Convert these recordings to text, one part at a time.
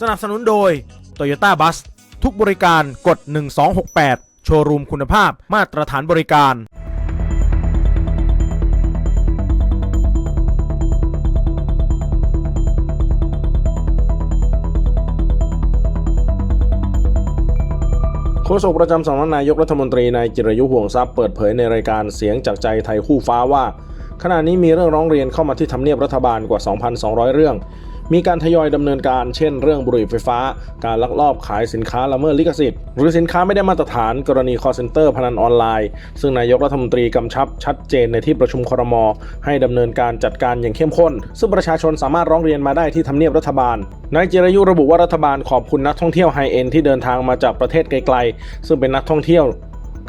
สนับสนุนโดย Toyota Bus ทุกบริการกด 1268 โชว์รูมคุณภาพมาตรฐานบริการ โฆษกประจำสำนักนายกรัฐมนตรีนายจิรยุห่วงทรัพย์เปิดเผยในรายการเสียงจากใจไทยคู่ฟ้าว่า ขณะนี้มีเรื่องร้องเรียนเข้ามาที่ทำเนียบรัฐบาลกว่า 2,200 เรื่อง มีการทยอยดำเนินการเช่น เรื่องบุหรี่ไฟฟ้า การลักลอบขายสินค้าละเมิดลิขสิทธิ์ หรือสินค้าไม่ได้มาตรฐานกรณี call center พนันออนไลน์ ซึ่งนายกรัฐมนตรีกำชับชัดเจนในที่ประชุมครม ให้ดำเนินการจัดการอย่างเข้มข้น ซึ่งประชาชนสามารถร้องเรียนมาได้ที่ทำเนียบรัฐบาลนายจิรยุระบุว่ารัฐบาลขอบคุณนักท่องเที่ยวไฮเอ็นที่เดินทางมาจากประเทศไกลๆซึ่งเป็นนักท่องเที่ยว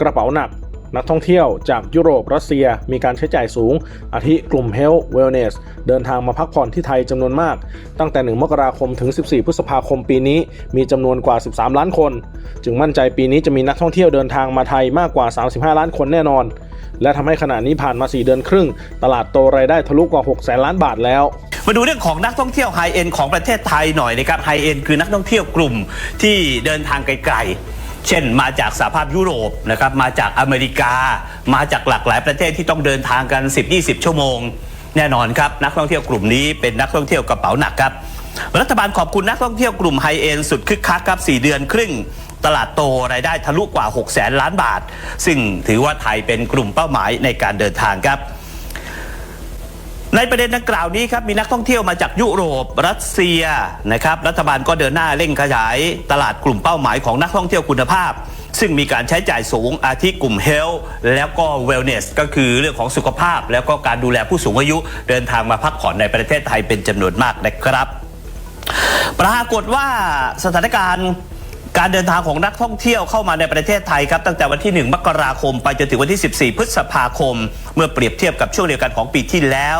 กระเป๋าหนัก นักท่องเที่ยวจากยุโรปรัสเซียมีการใช้จ่ายสูง อาทิกลุ่ม Health Wellness เดินทางมาพักผ่อนที่ไทยจำนวนมาก ตั้งแต่ 1 มกราคมถึง 14 พฤษภาคมปีนี้ มีจำนวนกว่า 13 ล้านคน จึงมั่นใจปีนี้จะมีนักท่องเที่ยวเดินทางมาไทยมากกว่า 35 ล้านคนแน่นอน และทำให้ขณะนี้ผ่านมา 4 เดือนครึ่ง ตลาดโตรายได้ทะลุกว่า 6 แสนล้านบาทแล้วมาดูเรื่องของนักท่องเที่ยวไฮเอ็นของประเทศไทยหน่อยนะครับไฮเอ็นคือนักท่องเที่ยวกลุ่มที่เดินทางไกล เช่นมาจากสหภาพยุโรปนะครับมาจากอเมริกา มาจากหลากหลายประเทศที่ต้องเดินทางกัน 10-20 ชั่วโมง แน่นอนครับ นักท่องเที่ยวกลุ่มนี้เป็นนักท่องเที่ยวกระเป๋าหนักครับ รัฐบาลขอบคุณนักท่องเที่ยวกลุ่มไฮเอ็นสุดคึกคักครับ 4 เดือนครึ่ง ตลาดโตรายได้ทะลุกว่า6แสนล้านบาท ซึ่งถือว่าไทยเป็นกลุ่มเป้าหมายในการเดินทางครับ ในประเด็นดังกล่าวนี้ครับมีนักท่องเที่ยวมาจากยุโรปรัสเซียนะครับรัฐบาลก็เดินหน้าเร่งขยาย ตลาดกลุ่มเป้าหมายของนักท่องเที่ยวคุณภาพ ซึ่งมีการใช้จ่ายสูงอาทิกลุ่ม Health แล้วก็ Wellness ก็คือเรื่องของสุขภาพ แล้วก็การดูแลผู้สูงอายุ เดินทางมาพักผ่อนในประเทศไทยเป็นจำนวนมากนะครับ ปรากฏว่าสถานการณ์ การเดินทางของนักท่องเที่ยวเข้ามาในประเทศไทยครับตั้งแต่วันที่ 1 มกราคม ไปจนถึงวันที่ 14 พฤษภาคม เมื่อเปรียบเทียบกับช่วงเดียวกันของปีที่แล้ว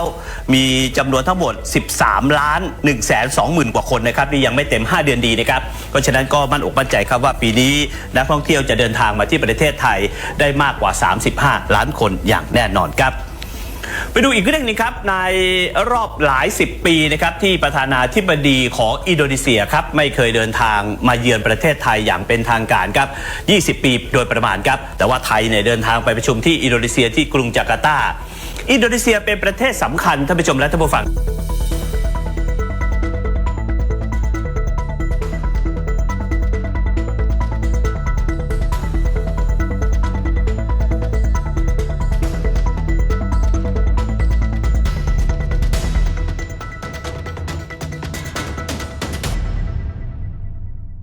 มีจำนวนทั้งหมด 13 ล้าน1แสน2หมื่นกว่าคนนะครับนี่ยังไม่เต็ม 5 เดือนดีนะครับเพราะฉะนั้นก็มั่นอกมั่นใจครับว่าปีนี้นักท่องเที่ยวจะเดินทางมาที่ประเทศไทยได้มากกว่า 35 ล้านคนอย่างแน่นอนครับ ไปดูอีกเรื่องหนึงครับในรอบหลายสิบปีนะครับที่ประธานาธิบดีของอินโดนีเซียครับไม่เคยเดินทางมาเยือนประเทศไทยอย่างเป็นทางการครับ 20 ปีโดยประมาณครับ แต่ว่าไทยเนี่ยเดินทางไปประชุมที่อินโดนีเซียที่กรุงจาการ์ตา อินโดนีเซียเป็นประเทศสำคัญท่านผู้ชมและท่านผู้ฟัง